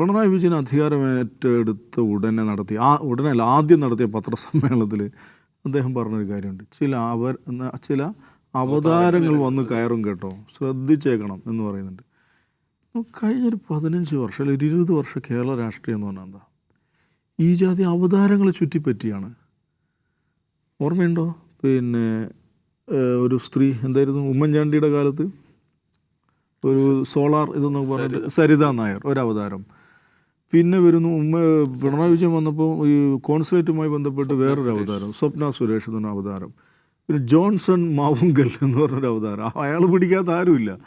പിണറായി വിജയൻ അധികാരമേറ്റെടുത്ത ഉടനെ നടത്തിയ ആ ഉടനെ അല്ല ആദ്യം നടത്തിയ പത്രസമ്മേളനത്തിൽ അദ്ദേഹം പറഞ്ഞൊരു കാര്യമുണ്ട്. ചില അവർ ചില അവതാരങ്ങൾ വന്ന് കയറും കേട്ടോ. ശ്രദ്ധിച്ചേക്കണം എന്ന് പറയുന്നുണ്ട്. കഴിഞ്ഞൊരു പതിനഞ്ച് വർഷം അല്ലെങ്കിൽ ഒരു ഇരുപത് വർഷം കേരള രാഷ്ട്രീയം എന്ന് പറഞ്ഞാൽ എന്താ? ഈ ജാതി അവതാരങ്ങളെ ചുറ്റിപ്പറ്റിയാണ്. ഓർമ്മയുണ്ടോ? പിന്നെ ഒരു സ്ത്രീ എന്തായിരുന്നു? ഉമ്മൻചാണ്ടിയുടെ കാലത്ത്? ഒരു സോളാർ ഇതെന്നൊക്കെ പറഞ്ഞിട്ട് സരിത നായർ ഒരവതാരം. പിന്നെ വരുന്നു ഉമ്മ പിണറായി വിജയൻ വന്നപ്പോൾ ഈ കോൺസുലേറ്റുമായി ബന്ധപ്പെട്ട് വേറൊരു അവതാരം സ്വപ്ന സുരേഷ് എന്ന അവതാരം. പിന്നെ ജോൺസൺ മാവുങ്കൽ എന്ന് പറഞ്ഞൊരു അവതാരം. അയാൾ പിടിക്കാത്ത ആരുമില്ല.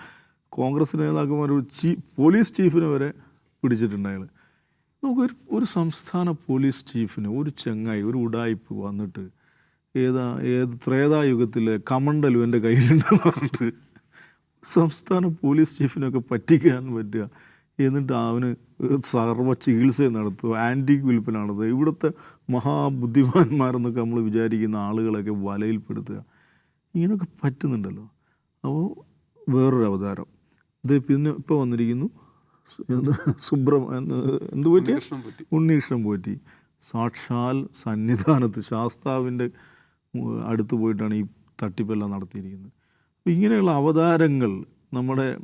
കോൺഗ്രസ് നേതാക്കന്മാർ ചീ പോലീസ് ചീഫിനെ വരെ പിടിച്ചിട്ടുണ്ട് അയാൾ നമുക്കൊരു ഒരു സംസ്ഥാന പോലീസ് ചീഫിന് ഒരു ചെങ്ങായി ഒരു ഉടായ്പ് വന്നിട്ട് ഏതാ ഏത് ത്രേതായുഗത്തിലെ കമണ്ടലും എന്റെ കയ്യിലുണ്ടെന്ന് പറഞ്ഞിട്ട് സംസ്ഥാന പോലീസ് ചീഫിനൊക്കെ പറ്റിക്കാൻ പറ്റുക. എന്നിട്ട് അവന് സർവ ചികിത്സയും നടത്തും. ആന്റീക്ക് വിൽപ്പന നടത്തുക ഇവിടുത്തെ മഹാബുദ്ധിമാന്മാരെന്നൊക്കെ നമ്മൾ വിചാരിക്കുന്ന ആളുകളൊക്കെ വലയിൽപ്പെടുത്തുക. ഇങ്ങനെയൊക്കെ പറ്റുന്നുണ്ടല്ലോ. അപ്പോൾ വേറൊരു അവതാരം. ഇത് പിന്നെ ഇപ്പോൾ വന്നിരിക്കുന്നു. സുബ്ര എന്ത് ഉണ്ണികൃഷ്ണൻ പറ്റി. ഉണ്ണീഷ്ണൻ പോറ്റി. സാക്ഷാൽ സന്നിധാനത്ത് ശാസ്താവിന്റെ അടുത്ത് പോയിട്ടാണ് ഈ തട്ടിപ്പെല്ലാം നടത്തിയിരിക്കുന്നത്. അപ്പോൾ ഇങ്ങനെയുള്ള അവതാരങ്ങൾ നമ്മുടെ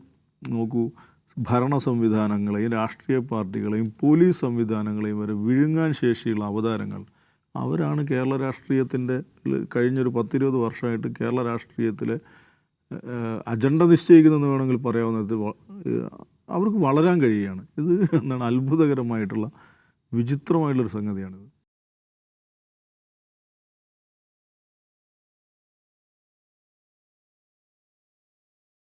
നോക്കൂ ഭരണ സംവിധാനങ്ങളെയും രാഷ്ട്രീയ പാർട്ടികളെയും പോലീസ് സംവിധാനങ്ങളെയും വരെ വിഴുങ്ങാൻ ശേഷിയുള്ള അവതാരങ്ങൾ. അവരാണ് കേരള രാഷ്ട്രീയത്തിന്റെ കഴിഞ്ഞൊരു പത്തിരുപത് വർഷമായിട്ട് കേരള രാഷ്ട്രീയത്തിലെ അജണ്ട നിശ്ചയിക്കുന്നതെന്ന് വേണമെങ്കിൽ പറയാവുന്ന അവർക്ക് വളരാൻ കഴിയുകയാണ്. ഇത് എന്താണ് അത്ഭുതകരമായിട്ടുള്ള വിചിത്രമായിട്ടുള്ളൊരു സംഗതിയാണിത്.